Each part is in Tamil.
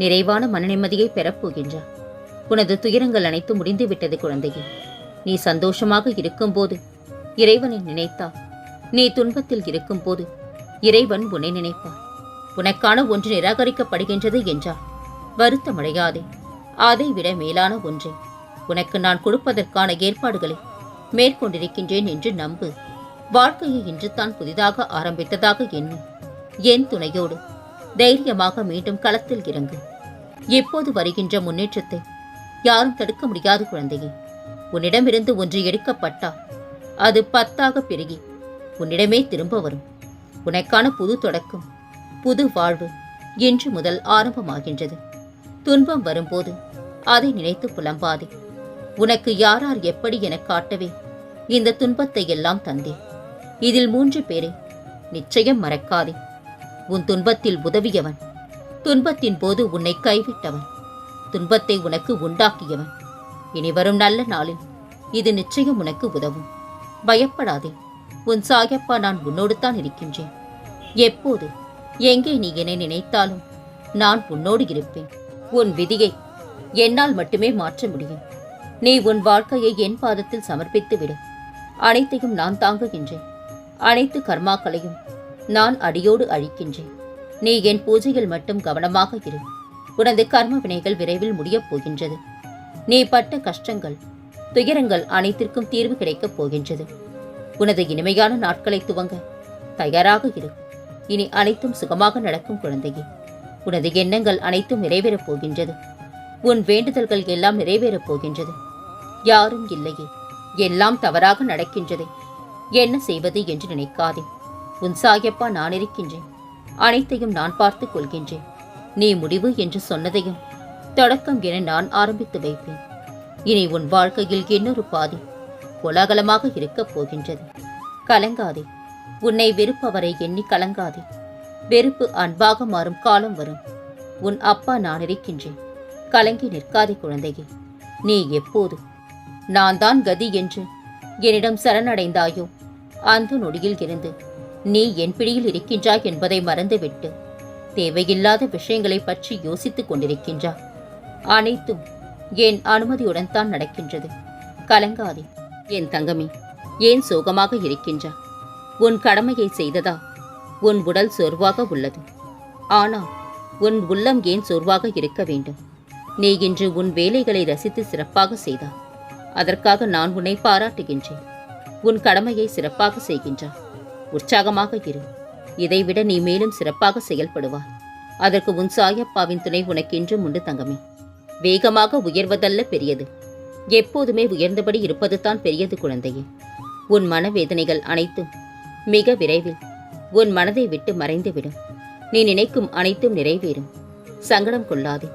நிறைவான மனநிம்மதியை பெறப் போகின்றாய். உனது துயரங்கள் அனைத்தும் முடிந்துவிட்டது குழந்தையே. நீ சந்தோஷமாக இருக்கும்போது இறைவனை நினைத்தால் நீ துன்பத்தில் இருக்கும்போது இறைவன் உன்னை நினைப்பார். உனக்கான ஒன்று நிராகரிக்கப்படுகின்றது என்றால் வருத்தமடையாதே. அதைவிட மேலான ஒன்றை. உனக்கு நான் கொடுப்பதற்கான ஏற்பாடுகளை மேற்கொண்டிருக்கின்றேன் என்று நம்பு. வாழ்க்கையை இன்று தான் புதிதாக ஆரம்பித்ததாக எண்ணும் என் துணையோடு தைரியமாக மீண்டும் களத்தில் இறங்கு. எப்போது வருகின்ற முன்னேற்றத்தை? யாரும் தடுக்க முடியாது குழந்தையே. உன்னிடமிருந்து ஒன்று எடுக்கப்பட்டால் அது பத்தாக பெருகி உன்னிடமே திரும்ப வரும். உனக்கான புது தொடக்கம் புது வாழ்வு இன்று முதல் ஆரம்பமாகின்றது. துன்பம் வரும்போது அதை நினைத்து புலம்பாதே. உனக்கு யாரார் எப்படி எனக் காட்டவே இந்த துன்பத்தை எல்லாம் தந்தேன் இதில் மூன்று பேரை நிச்சயம் மறக்காதே. உன் துன்பத்தில் உதவியவன் துன்பத்தின் போது உன்னை கைவிட்டவன். துன்பத்தை உனக்கு உண்டாக்கியவன். இனி வரும் நல்ல நாளில் இது நிச்சயம் உனக்கு உதவும். பயப்படாதே. உன் சாயப்பா நான் உன்னோடு தான் இருக்கின்றேன். எப்போது எங்கே நீ என்னை நினைத்தாலும் நான் உன்னோடு இருப்பேன். உன் விதியை என்னால் மட்டுமே மாற்ற முடியும். நீ உன் வாழ்க்கையை என் பாதத்தில் சமர்ப்பித்து விடு அனைத்தையும் நான் தாங்குகின்றேன். அனைத்து கர்மாக்களையும் நான் அடியோடு அழிக்கின்றேன். நீ என் பூஜையில் மட்டும் கவனமாக இரு. உனது கர்ம வினைகள் விரைவில் முடியப் போகின்றது. நீ பட்ட கஷ்டங்கள் துயரங்கள் அனைத்திற்கும் தீர்வு கிடைக்கப் போகின்றது. உனது இனிமையான நாட்களை துவங்க தயாராக இரு. இனி அனைத்தும் சுகமாக நடக்கும் குழந்தையே. உனது எண்ணங்கள் அனைத்தும் நிறைவேறப் போகின்றது. உன் வேண்டுதல்கள் எல்லாம் நிறைவேறப் போகின்றது. யாரும் இல்லையே. எல்லாம் தவறாக நடக்கின்றதே. என்ன செய்வது என்று நினைக்காதே. உன் சாயப்பா நான் இருக்கின்றேன். அனைத்தையும் நான் பார்த்துக் கொள்கின்றேன். நீ முடிவு என்று சொன்னதையும் தொடக்கம் என நான் ஆரம்பித்து வைப்பேன். இனி உன் வாழ்க்கையில் இன்னொரு பாதி கோலாகலமாக இருக்கப் போகின்றது. கலங்காதே. உன்னை வெறுப்பவரை எண்ணி கலங்காதே. வெறுப்பு அன்பாக மாறும் காலம் வரும். உன் அப்பா நான் இருக்கின்றேன். கலங்கி நிற்காதே குழந்தையே. நீ எப்போது? நான் தான் கதி என்று என்னிடம் சரணடைந்தாயோ? அந்த நொடியில் இருந்து நீ என் பிடியில் இருக்கின்றாய் என்பதை மறந்துவிட்டு தேவையில்லாத விஷயங்களை பற்றி யோசித்துக் கொண்டிருக்கின்றாய். அனைத்தும் என் அனுமதியுடன் தான் நடக்கின்றது. கலங்காதே. என் தங்கமே ஏன் சோகமாக இருக்கின்றா உன் கடமையை செய்ததா? உன் உடல் சோர்வாக உள்ளது. ஆனால் உன் உள்ளம் ஏன் சோர்வாக இருக்க வேண்டும்? நீ இன்று உன் வேலைகளை ரசித்து சிறப்பாக செய்தா அதற்காக நான் உன்னை பாராட்டுகின்றேன். உன் கடமையை சிறப்பாக செய்கின்றாய். உற்சாகமாக இரு. இதைவிட நீ மேலும் சிறப்பாக செயல்படுவாய். அதற்கு உன் சாயப்பாவின் துணை உனக்கு என்றும் உண்டு தங்கமே. வேகமாக உயர்வதல்ல பெரியது. எப்போதுமே உயர்ந்தபடி இருப்பது தான் பெரியது குழந்தையே. உன் மனவேதனைகள் அனைத்தும் மிக விரைவில் உன் மனதை விட்டு மறைந்துவிடும். நீ நினைக்கும் அனைத்தும் நிறைவேறும். சங்கடம் கொள்ளாதே.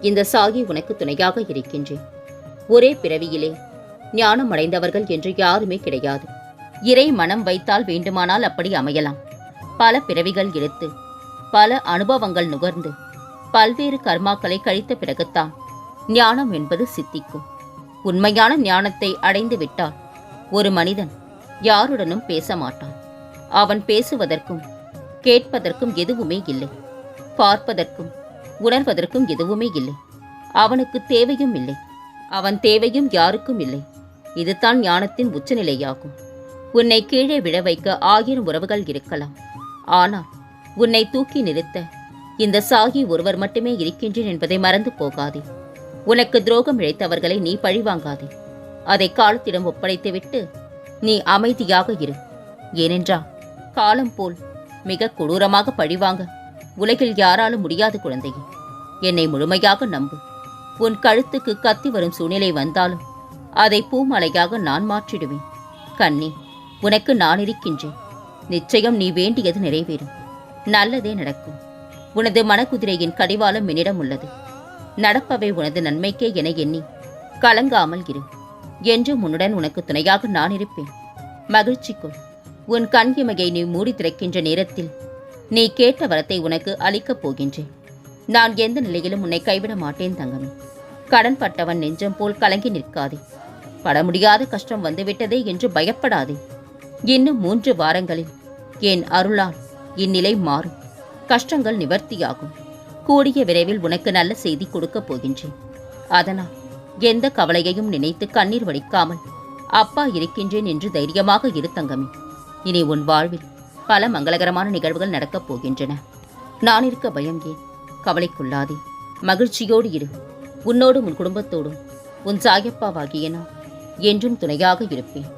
இந்த சாகி உனக்கு துணையாக இருக்கின்றேன். ஒரே பிறவியிலே ஞானம் அடைந்தவர்கள் என்று யாருமே கிடையாது. இறை மனம் வைத்தால் வேண்டுமானால் அப்படி அமையலாம். பல பிறவிகள் எடுத்து பல அனுபவங்கள் நுகர்ந்து பல்வேறு கர்மாக்களை கழித்த பிறகுத்தான் ஞானம் என்பது சித்திக்கும். உண்மையான ஞானத்தை அடைந்து விட்டால் ஒரு மனிதன் யாருடனும் பேச மாட்டான். அவன் பேசுவதற்கும் கேட்பதற்கும் எதுவுமே இல்லை. பார்ப்பதற்கும் உணர்வதற்கும் எதுவுமே இல்லை. அவனுக்கு தேவையும் இல்லை. அவன் தேவையும் யாருக்கும் இல்லை. இதுதான் ஞானத்தின் உச்சநிலையாகும். உன்னை கீழே விழ வைக்க ஆயிரம் உறவுகள் இருக்கலாம். ஆனால் உன்னை தூக்கி நிறுத்த இந்த சாகி ஒருவர் மட்டுமே இருக்கின்றேன் என்பதை மறந்து போகாதே. உனக்கு துரோகம் இழைத்தவர்களை நீ பழிவாங்காதே. அதை காலத்திடம் ஒப்படைத்துவிட்டு நீ அமைதியாக இரு. ஏனென்றால் காலம் போல் மிக கொடூரமாக பழிவாங்க உலகில் யாராலும் முடியாது குழந்தையே. என்னை முழுமையாக நம்பு. உன் கழுத்துக்கு கத்தி வரும் சூழ்நிலை வந்தாலும் அதை பூமலையாக நான் மாற்றிடுவேன். கண்ணி உனக்கு நான் இருக்கின்றேன். நிச்சயம் நீ வேண்டியது நிறைவேறும். நல்லதே நடக்கும். உனது மனக்குதிரையின் கடிவாளம் என்னிடம் உள்ளது. நடப்பவை உனது நன்மைக்கே என எண்ணி கலங்காமல் இரு. என்றும் உன்னுடன் உனக்கு துணையாக நான் இருப்பேன். மகிழ்ச்சிக்குள் உன் கண் இமையை நீ மூடி திறக்கின்ற நேரத்தில் நீ கேட்ட வரத்தை உனக்கு அளிக்கப் போகின்றேன். நான் எந்த நிலையிலும் உன்னை கைவிட மாட்டேன் தங்கமே. கடன் பட்டவன் நெஞ்சம் போல் கலங்கி நிற்காதே. பட முடியாத கஷ்டம் வந்துவிட்டதே என்று பயப்படாதே. இன்னும் மூன்று வாரங்களில் என் அருளால் இந்நிலை மாறும். கஷ்டங்கள் நிவர்த்தியாகும். கூடிய விரைவில் உனக்கு நல்ல செய்தி கொடுக்கப் போகின்றேன். அதனால் எந்த கவலையையும் நினைத்து கண்ணீர் வடிக்காமல் அப்பா இருக்கின்றேன் என்று தைரியமாக இரு தங்கமே. இனி உன் வாழ்வில் பல மங்களகரமான நிகழ்வுகள் நடக்கப் போகின்றன. நான் இருக்க பயம் ஏன் கவலைக்குள்ளாதே. மகிழ்ச்சியோடு இரு. உன்னோடும் உன் குடும்பத்தோடும் உன் சாயப்பாவாகிய நான் என்றும் துணையாக இருப்பேன்.